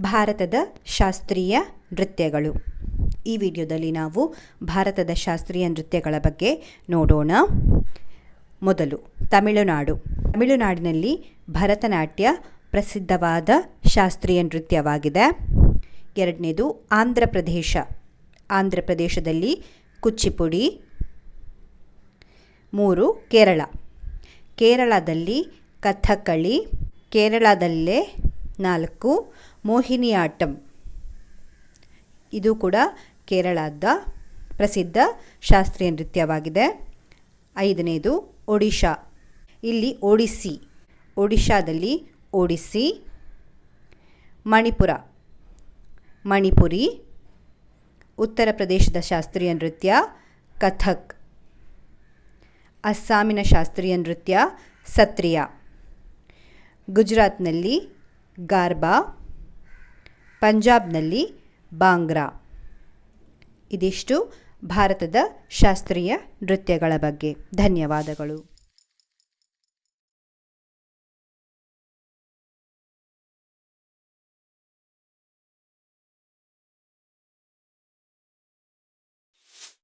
ಭಾರತದ ಶಾಸ್ತ್ರೀಯ ನೃತ್ಯಗಳು. ಈ ವಿಡಿಯೋದಲ್ಲಿ ನಾವು ಭಾರತದ ಶಾಸ್ತ್ರೀಯ ನೃತ್ಯಗಳ ಬಗ್ಗೆ ನೋಡೋಣ. ಮೊದಲು ತಮಿಳುನಾಡು. ತಮಿಳುನಾಡಿನಲ್ಲಿ ಭರತನಾಟ್ಯ ಪ್ರಸಿದ್ಧವಾದ ಶಾಸ್ತ್ರೀಯ ನೃತ್ಯವಾಗಿದೆ. ಎರಡನೇದು ಆಂಧ್ರ ಪ್ರದೇಶ. ಆಂಧ್ರ ಪ್ರದೇಶದಲ್ಲಿ ಕುಚ್ಚಿಪುಡಿ. ಮೂರು, ಕೇರಳ. ಕೇರಳದಲ್ಲಿ ಕಥಕ್ಕಳಿ. ಕೇರಳದಲ್ಲೇ ನಾಲ್ಕು ಮೋಹಿನಿಯಾಟ್ಟಂ ಇದು ಕೂಡ ಕೇರಳದ ಪ್ರಸಿದ್ಧ ಶಾಸ್ತ್ರೀಯ ನೃತ್ಯವಾಗಿದೆ. ಐದನೇದು, ಒಡಿಶಾ. ಇಲ್ಲಿ ಒಡಿಸ್ಸಿ ಒಡಿಶಾದಲ್ಲಿ ಒಡಿಸ್ಸಿ ಮಣಿಪುರ. ಮಣಿಪುರಿ, ಉತ್ತರ ಪ್ರದೇಶದ ಶಾಸ್ತ್ರೀಯ ನೃತ್ಯ, ಕಥಕ್. ಅಸ್ಸಾಮಿನ ಶಾಸ್ತ್ರೀಯ ನೃತ್ಯ, ಸತ್ರಿಯ. ಗುಜರಾತ್ನಲ್ಲಿ ಗಾರ್ಬಾ ಪಂಜಾಬ್ನಲ್ಲಿ ಬಾಂಗ್ರಾ. ಇದಿಷ್ಟು ಭಾರತದ ಶಾಸ್ತ್ರೀಯ ನೃತ್ಯಗಳ ಬಗ್ಗೆ. ಧನ್ಯವಾದಗಳು.